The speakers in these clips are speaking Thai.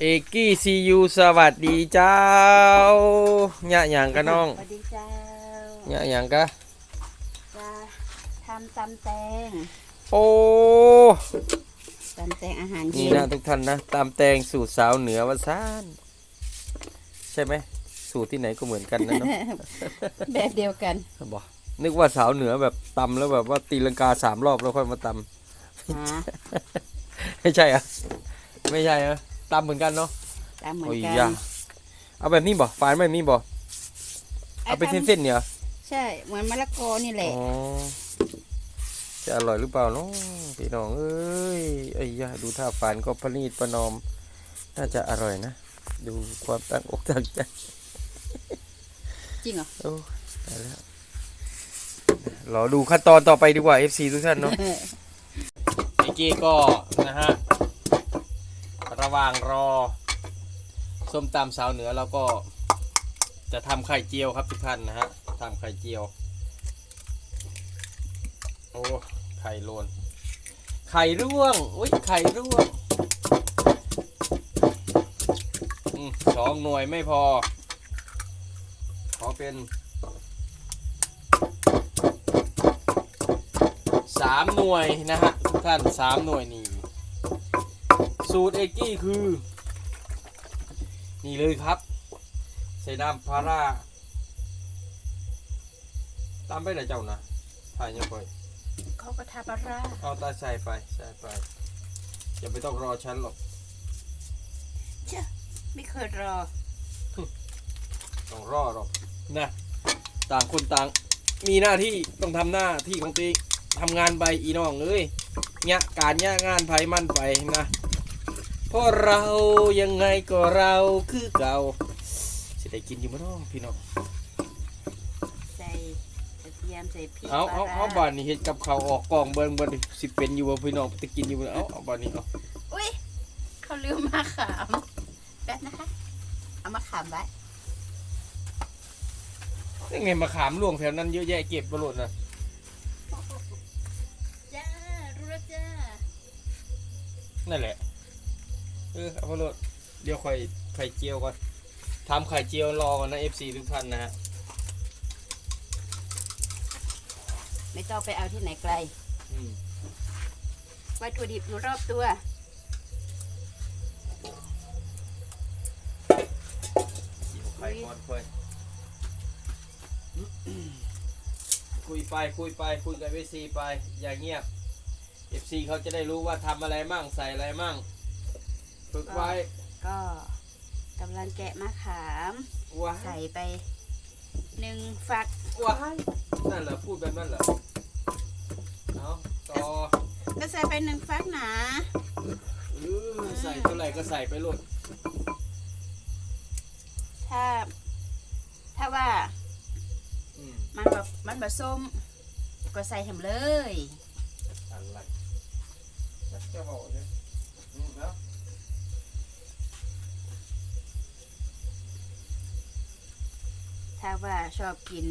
เอกกี้ซียูสวัสดีเจ้าเนี่ยะหยังกะน้องสวัสดีเจ้าเนี่ยะหยังกะจะทำตำแตงโอ้ตำแตงอาหารนี่เย็นนะทุกท่านนะตามแตงสูตรสาวเหนือวาซานใช่ไหมสูตรที่ไหนก็เหมือนกันนะเนาะแบบเดียวกันบอกนึกว่าสาวเหนือแบบตำแล้วแบบว่าตีลังกาสามรอบแล้วค่อยมาตหาำไม่ใช่เหรอะไม่ใช่เหรอะ ตำเหมือนกันเนาะตำเหมือนโอ้ยกัยานเอาแบบนี้บ่ฝานแบบนี้บ่เอาเป็นไอ้ทำเส้นๆเนี่ยเหรอใช่เหมือนมะละกอนี่แหละอ๋อจะอร่อยหรือเปล่าเนาะพี่น้องเอ้ยไอ้ยาดูท่าฝานก็ประณีตประนอม น่าจะอร่อยนะ ดูความตั้งอกตั้งใจ จริงเหรอ โอ้ตายแล้วรอดูขั้นตอนต่อไปดีกว่า FC ทุกท่านเนาะ เมื่อกี้ก็นะฮะระห ว่างรอ ส้มตำสาวเหนือเราก็จะทำไข่เจียวครับทุกท่านนะฮะทำไข่เจียว โอ้ไข่โลน ไข่ร่วงอุ้ยไข่ร่วงอืมสองหน่วยไม่พอ ขอเป็นสามหน่วยนะฮะทุกท่านสามหน่วยนี่ สูตรเอกกี้คือ นี่เลยครับใส่น้ำพาราตามไปไหนเจ้านะถ่ายยังไปเขาก็ทาปลาร้าเอาตาใส่ไปใส่ไปอย่าไปต้องรอฉันหรอกเชื่อไม่เคยรอ ต้องรอหรอกนะต่างคนต่าง มีหน้าที่ต้องทำหน้าที่ของตัวเองทำงานไปอีน้องเอ้ยเนี่ยการเนี่ยงานไผมันไปนะเพ ราะเรายังไงก็เราคือเก่าสิได้กินอยู่มั้งน้องพี่น้องใส่กระเทียมใส่พริกเอาเอาปลเอาร้บานนี้เฮ็ดกับเขาวออกกล่องเบิ่งเบิ่งดิสิเป็นอยู่บ่พี่น้องจะกินอยู่บ่เอาเอาบานนี้เอาอุ้ยเขาลืมมะขามแป๊บนะคะ เอามะขามไว้ยังไงมาขามล่วงแถวนั้นเยอะแยะเก็บบ่โลดนะจ้ารู้แล้วจ้านั่นแหละ เออเอาบ่โลดเดี๋ยวค่อยไข่เจียวก่อนทำไข่เจียวรอก่อนนะ FC ทุกท่านนะฮะไม่ต้องไปเอาที่ไหนไกล อืมวัตถุดิบอยู่รอบตัวไข่ก่อนค่อยคุยไปคุยไปคุยกับ FC ไป อย่าเงียบ FC เขาจะได้รู้ว่าทำอะไรมั่งใส่อะไรมั่ง ฝึกไว้ ก็กำลังแกะมะขาม ว้าใส่ยไปหนึ่งฝัก ว้ายนั่นเหรอพูดแบบนั้นเหรอเอาต่อก็ใส่ไปหนึ่งฟักหนา เออใส่เท่าไหร่ก็ใส่ไปโลดถ้า ถ้าว่าอืมมันแบบมันแบบส้ม ก็ใส่แหมเลย อะไรจักจะบอกเนี่ยอืมแล้ว ถ้าว่าชอบกิน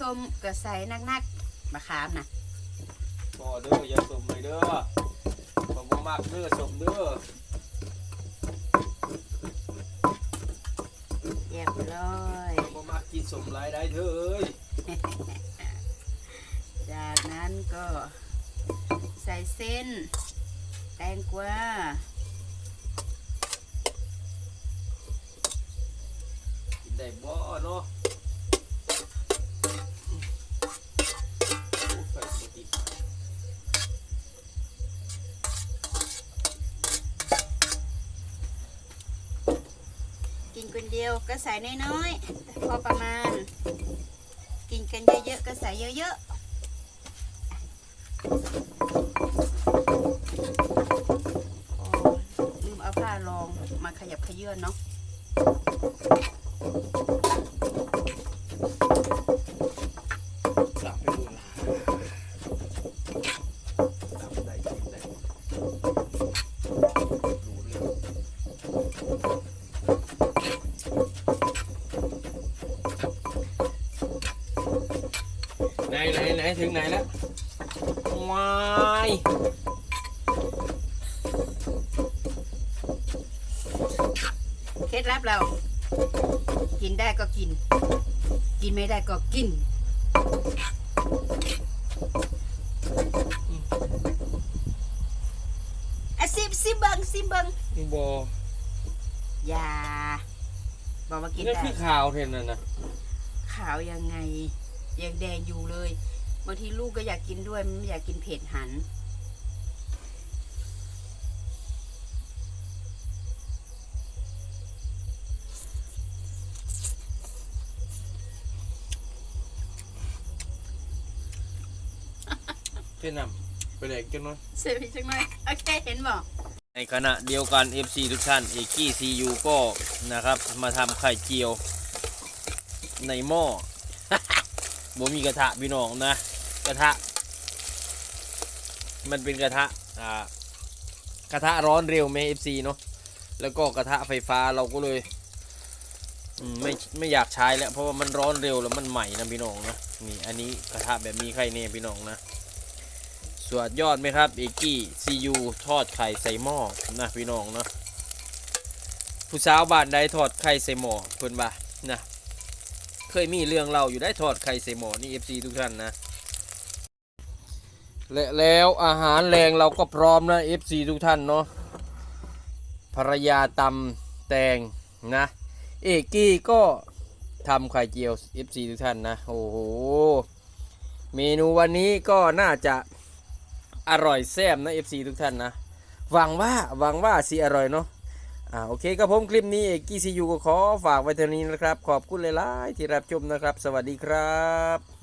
ส้มๆก็ใส่นักๆมะขามนะพอเด้ออย่าสมเลยเด้อผมบ่มักเด้อสมเด้อเรียบร้อยผมบ่มักกินสมหลายได้เด้อเอ้ยจากนั้นก็ใส่เส้น แตงกวา ได้บ่เนาะโอ้ไฟบ่ติดกินคนเดียวก็ใส่น้อยๆพอประมาณ กินกันเยอะๆก็ใส่เยอะๆโอ้ลืมเอาผ้ารองมาขยับขยื่นเนาะ ไหนไหนไหนถึงไหนแล้ววายเคล็ดลับเรา กินได้ก็กิน กินไม่ได้ก็กินอะซิบซิบเบิงซิบเบิงบออ ย่าบอกว่ากินนี่ได้คือข่าวเทนน่ะนะขาวยังไงยังแดงอยู่เลยบางทีลูกก็อยากกินด้วยมันไม่อยากกินเผ็ดหัน เทนนำไปไหนกันวะเสร็จจังหน่อยโอเคเห็นบอก ในขณะเดียวกัน FC ทุกท่านเอกี้ซียูก็นะครับ มาทำไข่เจียว ในหม้อบ่มีกระทะพี่น้องนะ กระทะ มันเป็นกระทะอ่ากระทะร้อนเร็วไหม FC เนาะแล้วก็กระทะไฟฟ้าเราก็เลยไม่ไม่อยากใช้แล้วเพราะว่ามันร้อนเร็วแล้วมันใหม่นะพี่น้องนะนี่อันนี้กระทะแบบมีไข่เน่พี่น้องนะ วดยอดไหมครับ เอกี้ซียูทอดไข่ใส่หม้อนะพี่น้องเนาะผู้สาวบ้านใดทอดไข่ใส่หม้อเพิ่นบ่านะเคยมีเรื่องเล่าอยู่ได้ทอดไข่ใส่หม้อนี่เอฟซีทุกท่านนะและแล้วอาหารแรงเราก็พร้อมนะเอฟซีทุกท่านเนาะภรรยาตำแตงนะเอกกี้ก็ทำไข่เจียวเอฟซีทุกท่านนะโอ้โหเมนูวันนี้ก็น่าจะ อร่อยแซ่บนะ FC ทุกท่านนะหวังว่าหวังว่าสีอร่อยเนาะอ่าโอเคครับผมคลิปนี้เอกกี้ซียูก็ขอฝากไว้เท่านี้นะครับ ขอบคุณหลายๆที่รับชมนะครับ สวัสดีครับ